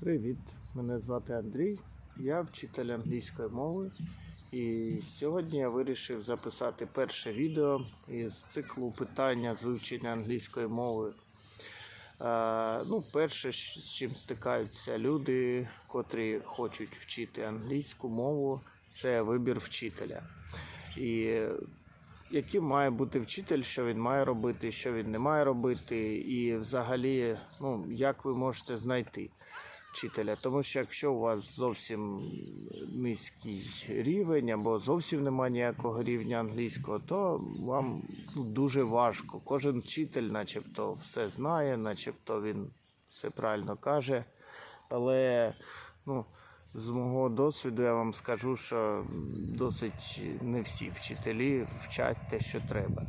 Привіт, мене звати Андрій, я вчитель англійської мови. І сьогодні я вирішив записати перше відео із циклу питання з вивчення англійської мови. Е, ну, перше, з чим стикаються люди, котрі хочуть вчити англійську мову, це вибір вчителя. І яким має бути вчитель, що він має робити, що він не має робити, і взагалі, ну, як ви можете знайти вчителя. Тому що якщо у вас зовсім низький рівень або зовсім немає ніякого рівня англійського, то вам ну, дуже важко. Кожен вчитель, начебто, все знає, начебто він все правильно каже. Але ну, з мого досвіду я вам скажу, що досить не всі вчителі вчать те, що треба.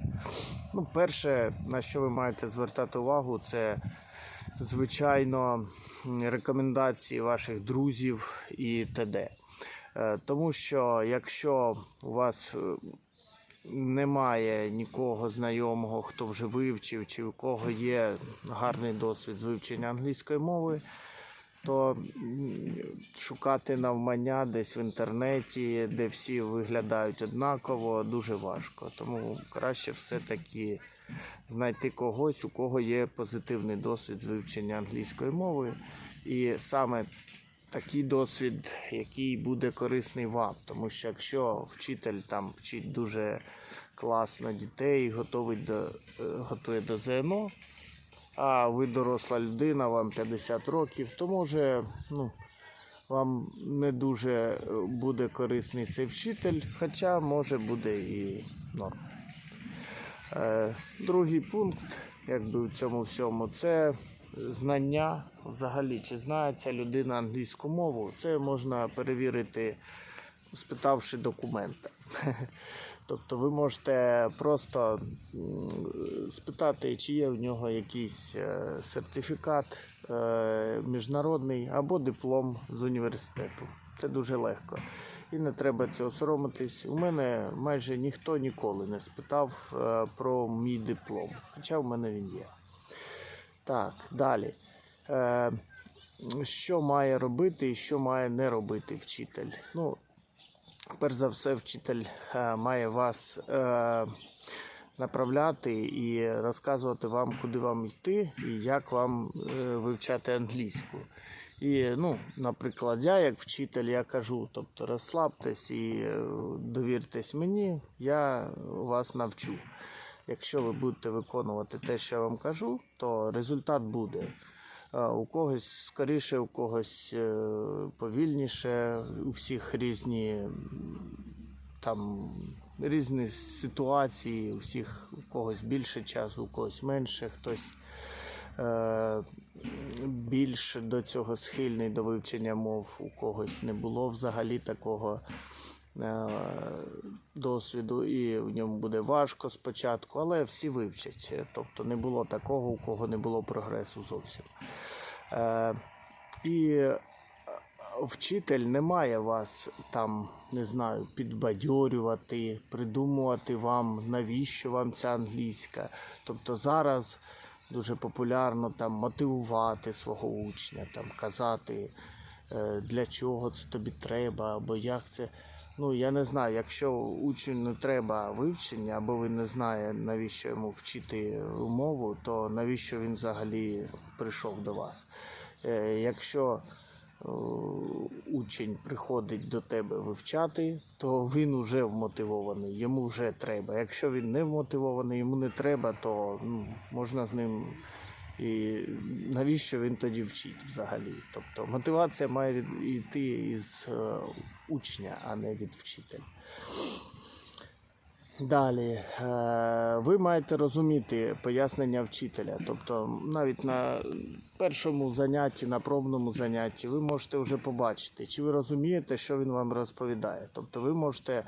Ну, перше, на що ви маєте звертати увагу, це звичайно рекомендації ваших друзів і т.д. Е, Тому що якщо у вас е, немає нікого знайомого, хто вже вивчив, чи у кого є гарний досвід з вивчення англійської мови, то шукати навмання десь в інтернеті, де всі виглядають однаково, дуже важко. Тому краще все-таки знайти когось, у кого є позитивний досвід з вивчення англійської мови. І саме такий досвід, який буде корисний вам. Тому що якщо вчитель там вчить дуже класно дітей, готовий до, е, готує до ЗНО, а ви доросла людина, вам 50 років, то може ну, вам не дуже е, буде корисний цей вчитель, хоча може буде і норм. Е, Другий пункт, якби в цьому всьому, це знання взагалі, чи знає ця людина англійську мову. Це можна перевірити, спитавши документи. Тобто ви можете просто спитати, чи є в нього якийсь е, сертифікат е, міжнародний або диплом з університету. Це дуже легко. І не треба цього соромитись. У мене майже ніхто ніколи не спитав е, про мій диплом, хоча в мене він є. Так, далі. Е, що має робити і що має не робити вчитель? Ну, перш за все, вчитель е, має вас направляти і розказувати вам, куди вам йти і як вам вивчати англійську. І, ну, наприклад, я як вчитель, я кажу, тобто розслабтесь і е, довіртесь мені, я вас навчу. Якщо ви будете виконувати те, що я вам кажу, то результат буде. У когось скоріше, у когось е, повільніше, у всіх різні там різні ситуації, у всіх у когось більше часу, у когось менше, хтось більш до цього схильний до вивчення мов, у когось не було взагалі такого е, досвіду, і в ньому буде важко спочатку, але всі вивчать. Тобто не було такого, у кого не було прогресу зовсім. Е, і е, вчитель не має вас там, не знаю, підбадьорювати, придумувати вам, навіщо вам ця англійська. Тобто зараз дуже популярно там мотивувати свого учня, там казати, е, для чого це тобі треба, або як це. Ну, я не знаю, якщо учню треба вивчення, або він не знає, навіщо йому вчити мову, то навіщо він взагалі прийшов до вас? Е, Якщо учень приходить до тебе вивчати, то він вже вмотивований, йому вже треба. Якщо він не вмотивований, йому не треба, то ну, можна з ним. І навіщо він тоді вчить взагалі? Тобто мотивація має йти із е, учня, а не від вчителя. Далі, е, ви маєте розуміти пояснення вчителя. Тобто, навіть на першому занятті, на пробному занятті, ви можете вже побачити, чи ви розумієте, що він вам розповідає. Тобто, ви можете е,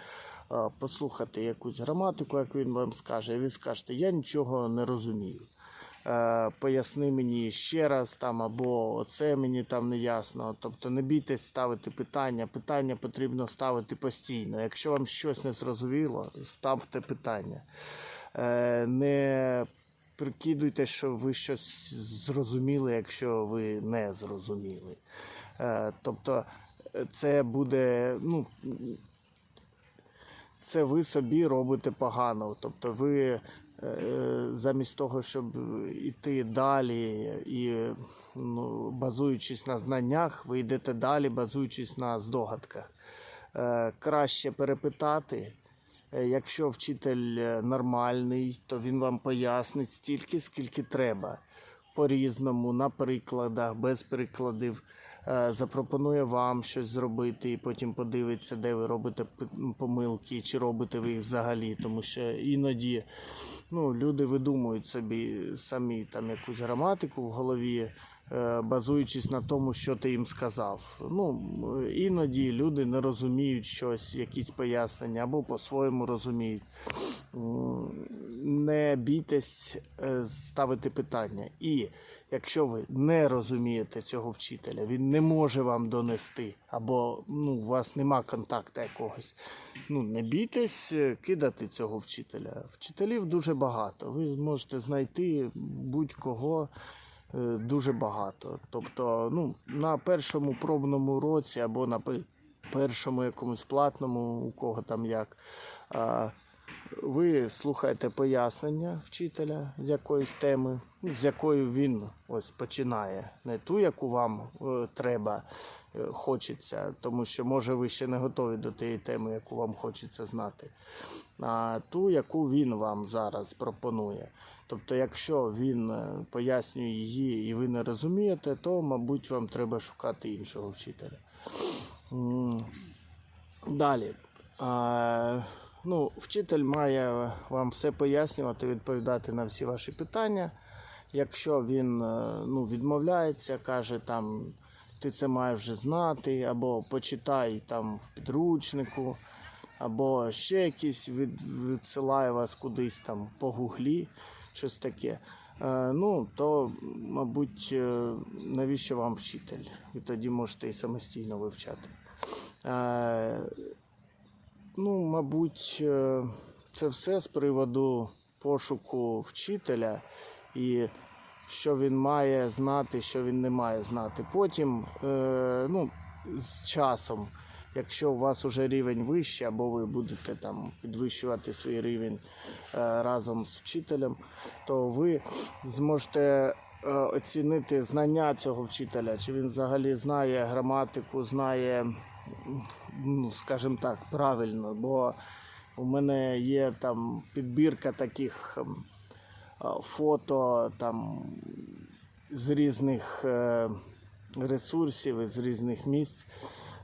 послухати якусь граматику, як він вам скаже, і ви скажете, я нічого не розумію. Е, Поясни мені ще раз там, або оце мені там не ясно. Тобто не бійтесь ставити питання. Питання потрібно ставити постійно. Якщо вам щось не зрозуміло, ставте питання. Е, Не прикидуйте, що ви щось зрозуміли, якщо ви не зрозуміли. Е, тобто, це буде, ну, це ви собі робите погано. Тобто ви замість того, щоб йти далі і ну, базуючись на знаннях, ви йдете далі, базуючись на здогадках. Е, краще перепитати. Е, Якщо вчитель е, нормальний, то він вам пояснить стільки, скільки треба. По-різному, на прикладах, без прикладів. Е, Запропонує вам щось зробити і потім подивиться, де ви робите помилки, чи робите ви їх взагалі. Тому що іноді ну, люди видумують собі самі там якусь граматику в голові, базуючись на тому, що ти їм сказав. Ну, іноді люди не розуміють щось, якісь пояснення, або по-своєму розуміють. Не бійтесь е, ставити питання. І якщо ви не розумієте цього вчителя, він не може вам донести, або ну, у вас нема контакту якогось. Ну, не бійтесь е, кидати цього вчителя. Вчителів дуже багато. Ви зможете знайти будь-кого е, дуже багато. Тобто, ну, на першому пробному році або на пе- першому якомусь платному, у кого там як. Ви слухаєте пояснення вчителя з якоїсь теми, з якою він ось починає. Не ту, яку вам е, треба, е, хочеться, тому що може ви ще не готові до тієї теми, яку вам хочеться знати, а ту, яку він вам зараз пропонує. Тобто, якщо він е, пояснює її і ви не розумієте, то, мабуть, вам треба шукати іншого вчителя. Далі. Ну, вчитель має вам все пояснювати, відповідати на всі ваші питання. Якщо він е, ну, відмовляється, каже там, ти це маєш вже знати, або почитай там в підручнику, або ще якісь від, відсилає вас кудись там по гуглі, щось таке. Е, ну, то, мабуть, е, навіщо вам вчитель? Ви тоді можете і самостійно вивчати. Ну, мабуть, е, це все з приводу пошуку вчителя і що він має знати, що він не має знати. Потім, е, ну, з часом, якщо у вас уже рівень вищий, або ви будете там підвищувати свій рівень е, разом з вчителем, то ви зможете оцінити знання цього вчителя, чи він взагалі знає граматику, знає ну, скажімо так, правильно, бо у мене є там підбірка таких ем, фото там з різних е, ресурсів, і з різних місць,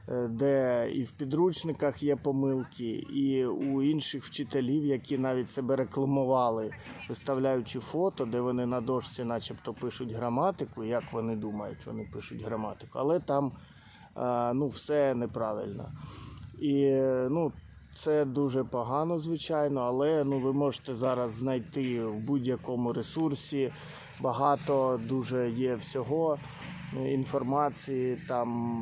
е, де і в підручниках є помилки, і у інших вчителів, які навіть себе рекламували, виставляючи фото, де вони на дошці начебто пишуть граматику, як вони думають, вони пишуть граматику, але там е, ну, все неправильно. І е, ну, це дуже погано, звичайно, але ну, ви можете зараз знайти в будь-якому ресурсі. Багато дуже є всього е, інформації, там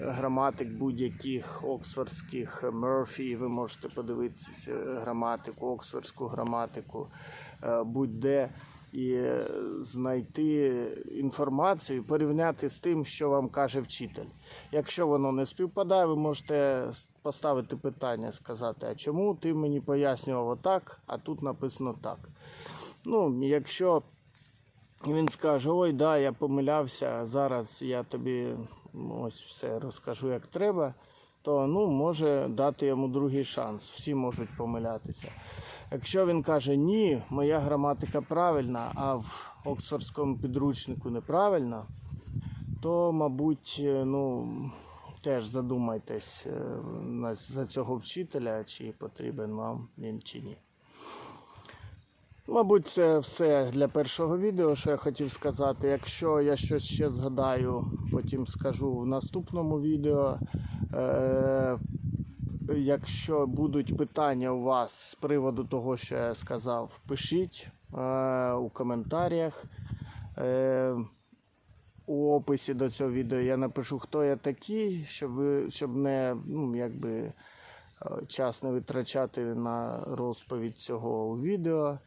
граматик будь-яких оксфордських Мерфі. Ви можете подивитися е, граматику, оксфордську граматику, е, будь-де і е, знайти інформацію, порівняти з тим, що вам каже вчитель. Якщо воно не співпадає, ви можете поставити питання, сказати, а чому ти мені пояснював отак, а тут написано так. Ну, якщо він скаже, ой, да, я помилявся, зараз я тобі ось все розкажу, як треба, то ну, може дати йому другий шанс. Всі можуть помилятися. Якщо він каже, ні, моя граматика правильна, а в оксфордському підручнику неправильно, то, мабуть, е, ну, теж задумайтесь е, за цього вчителя, чи потрібен вам він чи ні. Мабуть, це все для першого відео, що я хотів сказати. Якщо я щось ще згадаю, потім скажу в наступному відео. Якщо будуть питання у вас з приводу того, що я сказав, пишіть е, у коментарях. Е, у описі до цього відео я напишу, хто я такий, щоб, щоб не ну, якби, е, час не витрачати на розповідь цього відео.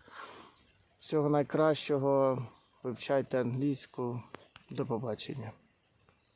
Всього найкращого. Вивчайте англійську. До побачення.